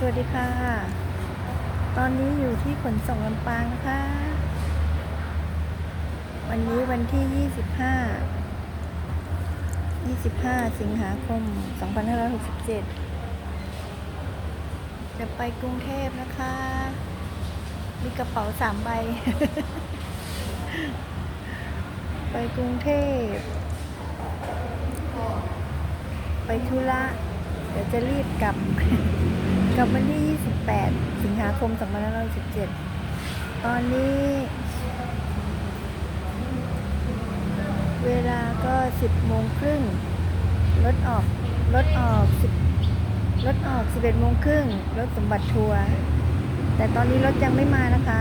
สวัสดีค่ะ ตอนนี้อยู่ที่ขนส่งลำปางนะคะ วันนี้วันที่ 25 25 สิงหาคม 2567 จะไปกรุงเทพนะคะ มีกระเป๋าสามใบ ไปกรุงเทพ ไปธุระ เดี๋ยวจะรีบกลับ กับวันที่ 28 สิงหาคม 2517ตอนนี้ เวลาก็ 10โมงครึ่งรถออกรถออก10รถออก 11โมงครึ่งรถสมบัติทัวร์แต่ตอนนี้รถยังไม่มานะคะ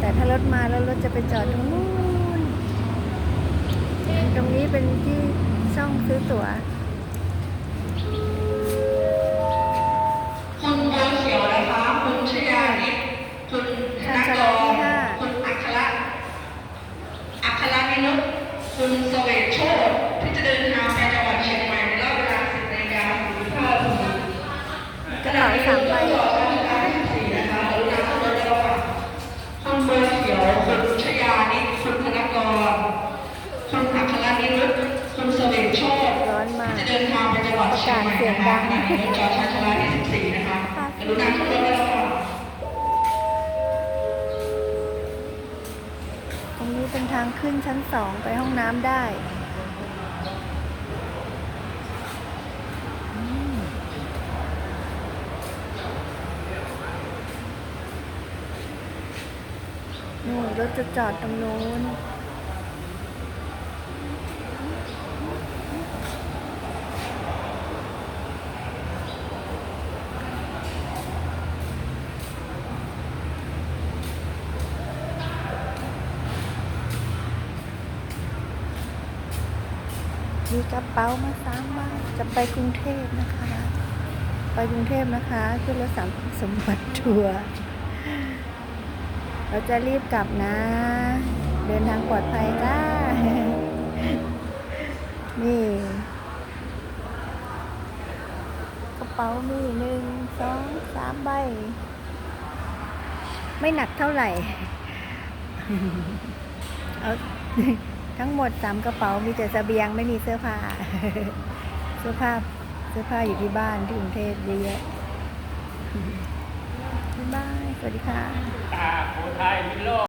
แต่ถ้ารถมาแล้วรถจะไปจอดตรงนู้นตรงนี้เป็นที่ช่องซื้อตั๋ว คุณธนกรคุณอัคระอัคระนินุษคุณเสวตโชตที่จะเดินทางไปจังหวัดเชียงใหม่ในรอบเวลา10นาฬิกา45นาทีกระเป๋าสามใบต่อชั้นที่4นะคะกรุณาขึ้นรถระหว่างคุณบัวเขียวคุณชยานิคุณธนกรคุณอัคระนินุษคุณเสวตโชตร้อนมากจะเดินทางไปจังหวัดเชียงใหม่นะคะขณะนี้รถจอชานชลา ตรงนี้เป็นทางขึ้นชั้นสองไปห้องน้ำได้นู่นรถจะจอดตรงนู้น มีกระเป๋ามาสามใบจะไปกรุงเทพนะคะ ไปกรุงเทพนะคะขึ้นรถสามสมบัติทัวร์เราจะรีบกลับนะ เดินทางปลอดภัยจ้า นี่กระเป๋ามีหนึ่งสองสามใบ ไม่หนักเท่าไหร่ เอา ทั้งหมดสามกระเป๋ามีแต่เสบียงไม่มีเสื้อผ้า เสื้อผ้าเสื้อผ้าอยู่ที่บ้านที่กรุงเทพเยอะแยะบ๊ายบาย สวัสดีค่ะ